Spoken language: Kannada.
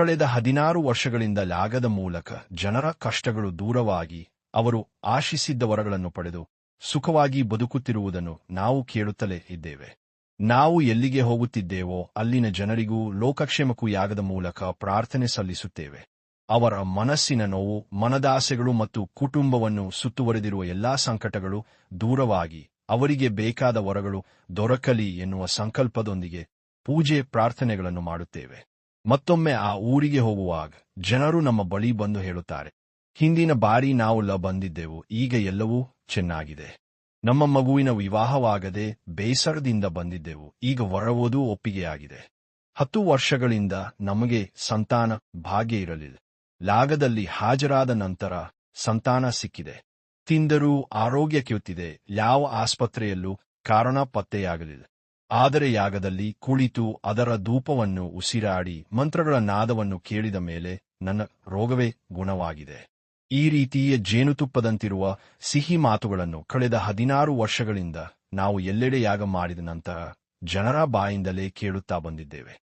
ಕಳೆದ ಹದಿನಾರು ವರ್ಷಗಳಿಂದ ಲಾಗದ ಮೂಲಕ ಜನರ ಕಷ್ಟಗಳು ದೂರವಾಗಿ ಅವರು ಆಶಿಸಿದ್ದ ವರಗಳನ್ನು ಪಡೆದು ಸುಖವಾಗಿ ಬದುಕುತ್ತಿರುವುದನ್ನು ನಾವು ಕೇಳುತ್ತಲೇ ಇದ್ದೇವೆ. ನಾವು ಎಲ್ಲಿಗೆ ಹೋಗುತ್ತಿದ್ದೇವೋ ಅಲ್ಲಿನ ಜನರಿಗೂ ಲೋಕಕ್ಷೇಮಕ್ಕೂ ಯಾಗದ ಮೂಲಕ ಪ್ರಾರ್ಥನೆ ಸಲ್ಲಿಸುತ್ತೇವೆ. ಅವರ ಮನಸ್ಸಿನ ನೋವು, ಮನದಾಸೆಗಳು ಮತ್ತು ಕುಟುಂಬವನ್ನು ಸುತ್ತುವರೆದಿರುವ ಎಲ್ಲಾ ಸಂಕಟಗಳು ದೂರವಾಗಿ ಅವರಿಗೆ ಬೇಕಾದ ವರಗಳು ದೊರಕಲಿ ಎನ್ನುವ ಸಂಕಲ್ಪದೊಂದಿಗೆ ಪೂಜೆ ಪ್ರಾರ್ಥನೆಗಳನ್ನು ಮಾಡುತ್ತೇವೆ. ಮತ್ತೊಮ್ಮೆ ಆ ಊರಿಗೆ ಹೋಗುವಾಗ ಜನರು ನಮ್ಮ ಬಳಿ ಬಂದು ಹೇಳುತ್ತಾರೆ, ಹಿಂದಿನ ಬಾರಿ ನಾವು ಲ ಬಂದಿದ್ದೆವು, ಈಗ ಎಲ್ಲವೂ ಚೆನ್ನಾಗಿದೆ. ನಮ್ಮ ಮಗುವಿನ ವಿವಾಹವಾಗದೆ ಬೇಸರದಿಂದ ಬಂದಿದ್ದೆವು, ಈಗ ವರವೋದು ಒಪ್ಪಿಗೆಯಾಗಿದೆ. ಹತ್ತು ವರ್ಷಗಳಿಂದ ನಮಗೆ ಸಂತಾನ ಭಾಗ್ಯ ಇರಲಿಲ್ಲ. ಲಾಗದಲ್ಲಿ ಹಾಜರಾದ ನಂತರ ಸಂತಾನ ಸಿಕ್ಕಿದೆ. ತಿಂದರೂ ಆರೋಗ್ಯ ಕೆತ್ತಿದೆ ಯಾವ ಆಸ್ಪತ್ರೆಯಲ್ಲೂ ಕಾರಣ ಪತ್ತೆಯಾಗಲಿಲ್ಲ. ಆದರೆ ಯಾಗದಲ್ಲಿ ಕುಳಿತು ಅದರ ಧೂಪವನ್ನು ಉಸಿರಾಡಿ ಮಂತ್ರಗಳ ನಾದವನ್ನು ಕೇಳಿದ ಮೇಲೆ ನನ್ನ ರೋಗವೇ ಗುಣವಾಗಿದೆ. ಈ ರೀತಿಯ ಜೇನುತುಪ್ಪದಂತಿರುವ ಸಿಹಿ ಮಾತುಗಳನ್ನು ಕಳೆದ ಹದಿನಾರು ವರ್ಷಗಳಿಂದ ನಾವು ಎಲ್ಲೆಡೆ ಯಾಗ ಮಾಡಿದ ನಂತರ ಜನರ ಬಾಯಿಂದಲೇ ಕೇಳುತ್ತಾ ಬಂದಿದ್ದೇವೆ.